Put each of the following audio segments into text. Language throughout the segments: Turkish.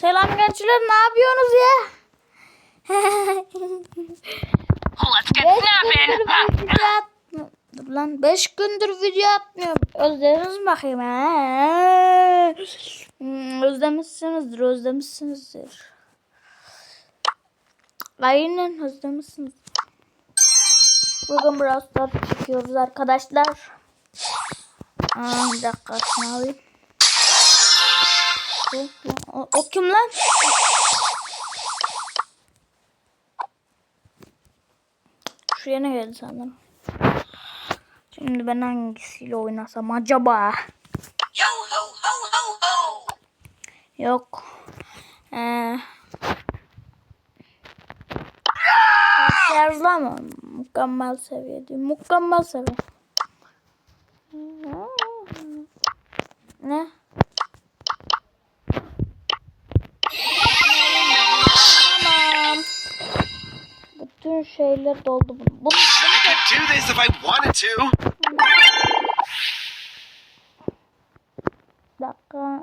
Selam gençler ne yapıyorsunuz ya? Let's get snapping. Dur lan 5 gündür video atmıyorum. Özlediniz mi bakayım ha? Hmm, özlemişsinizdir özlemişsinizdir. Aynen özlemişsiniz. Bugün Brawl Stars çekiyoruz arkadaşlar. Aa, bir dakika şunu alayım. O, o kim lan? Şu yana geldi sanırım. Şimdi ben hangisiyle oynasam acaba? Yo ho ho ho ho. Yok. Ee, Şarjla mı? Mükemmel seviye değil. Mükemmel seviye. Ne? Şeyler doldu. Bunu, bunu. Bir dakika.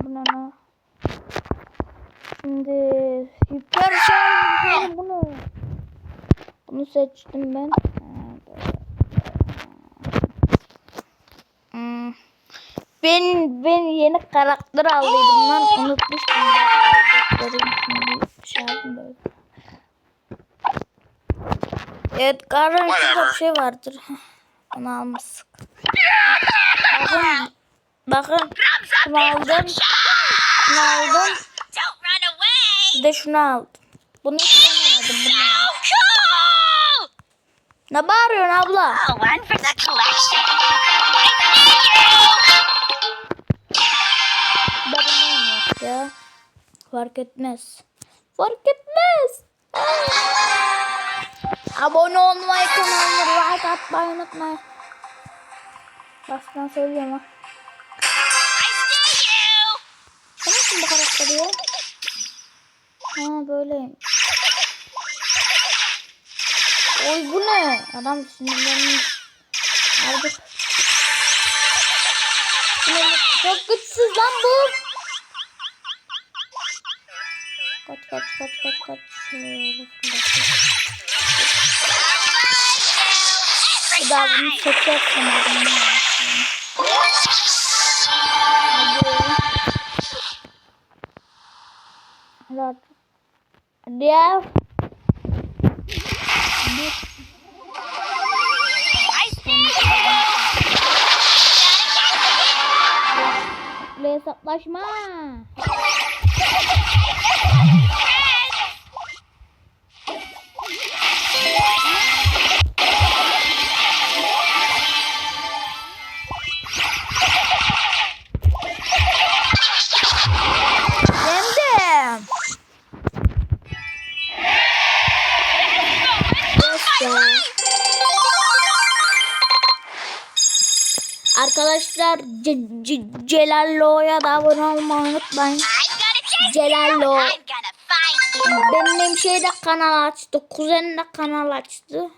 Bu ne? Şimdi hiper şarj bunu. Bunu seçtim ben. Hmm. Ben ben yeni karakter aldıydım lan unutmuştum. Karakterim şimdi şarjım böyle. Evet karın şurada bir şey vardır. Onu almıştık. Bakın bakın şunu aldım. Şunu aldım. Bir de şunu aldım. Bunu hiç. Bunu. Oh. Ne bağırıyorsun abla? Oh, bunu oynuyorum ya. Fark etmez. Fark etmez. Abone olmayı, kanalıma like atmayı unutmayın. Baştan söylüyorum ha. See you. Bu karakteri ya? Ha böyleyim. Oy bu ne? Adam sinirlenmiş. Ne- Çok güçsüz lan bu. Kaç kaç kaç kaç kaç. Şöyle daha bunu çekeceksin. Hadi. Hadi. Diğer hesaplaşma. Arkadaşlar C- C- Celallo'ya da abone olmayı unutmayın. Celallo. Benim şey de kanal açtı. Kuzenim de kanal açtı.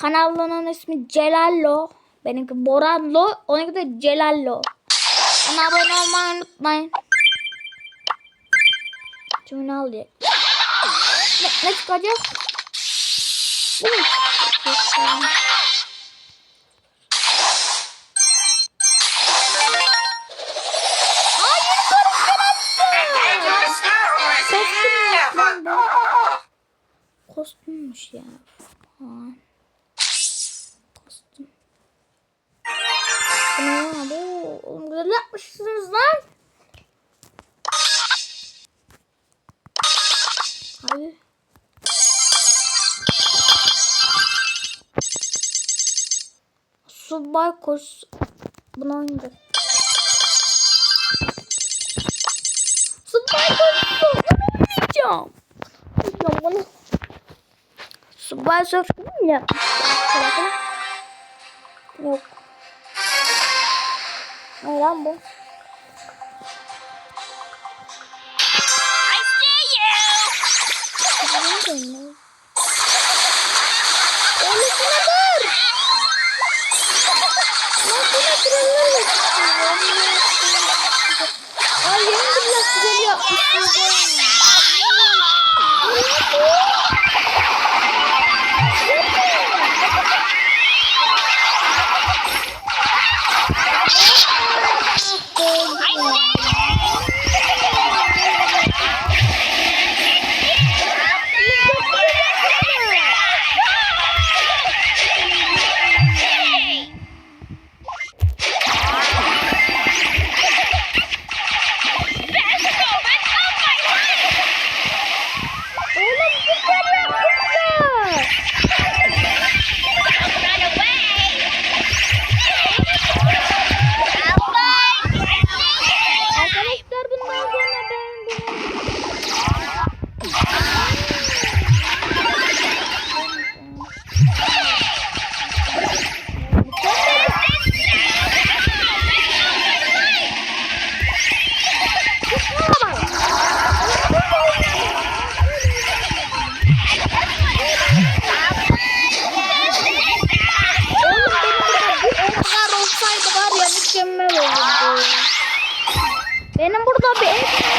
Kanalının ismi Celallo. Benimki Boranlo. Onunki de Celallo. Ona abone olmayı unutmayın. Şimdi ne alıyor? Ne, ne çıkacak? Bu mu? Kostümmüş ya. Bu ne ya bu? Oğlum güzel yapmışsınız lan. Hayır. Subay koş. Bunu oynayacak. Subay koş. Bunu oynayacağım. Ya bunu. Mi ya? Yok. Ne lan bu? I see you. Ne dönüyor? Öylesine dur. Lan bu ne krallar Ay Then Benim burada benim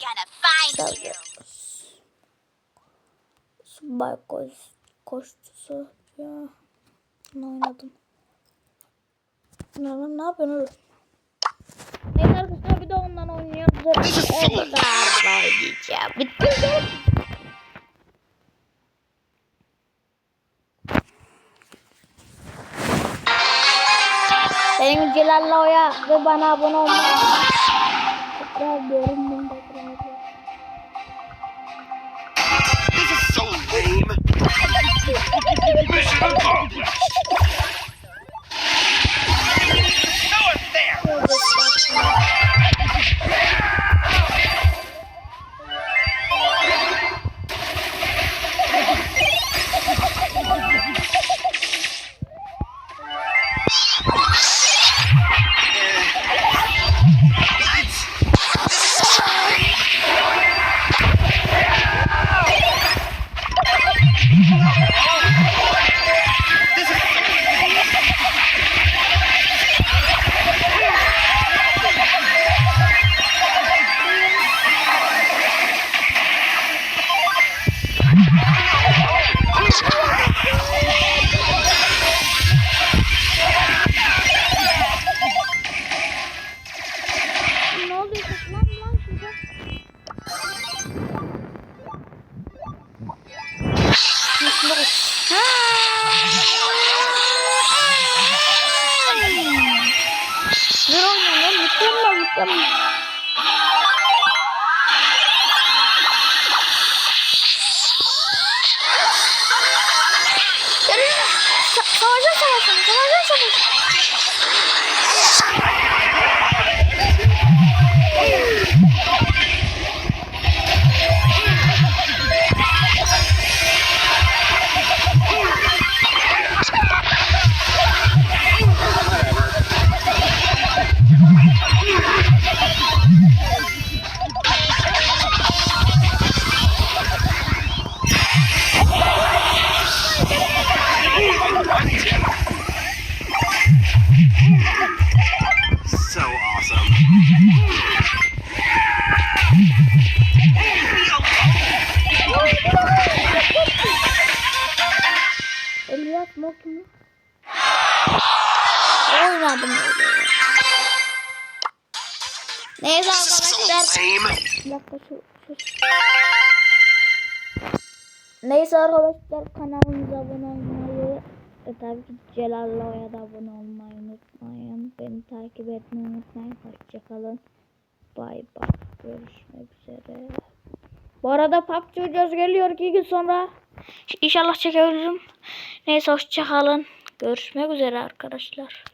gonna find Tabii. you. Subay koş, koştusu ya. Ne oynadım? Ne, ne yapıyorsun oğlum? Neyse arkadaşlar bir de ondan oynuyoruz. Benim Celal'la oya ve bana abone olmayı tekrar diyorum. やっやるさ触りましたね触りましたね Mok mu? Oynadım öyle. Neyse arkadaşlar. şu. Neyse arkadaşlar kanalımıza abone olmayı ve tabii ki Celal'la Oya'da abone olmayı unutmayın. Beni takip etmeyi unutmayın. Hoşçakalın. Bay bay. Görüşmek üzere. Bu arada PUBG videosu geliyor iki gün sonra. İnşallah çekebilirim. Neyse hoşçakalın. Görüşmek üzere arkadaşlar.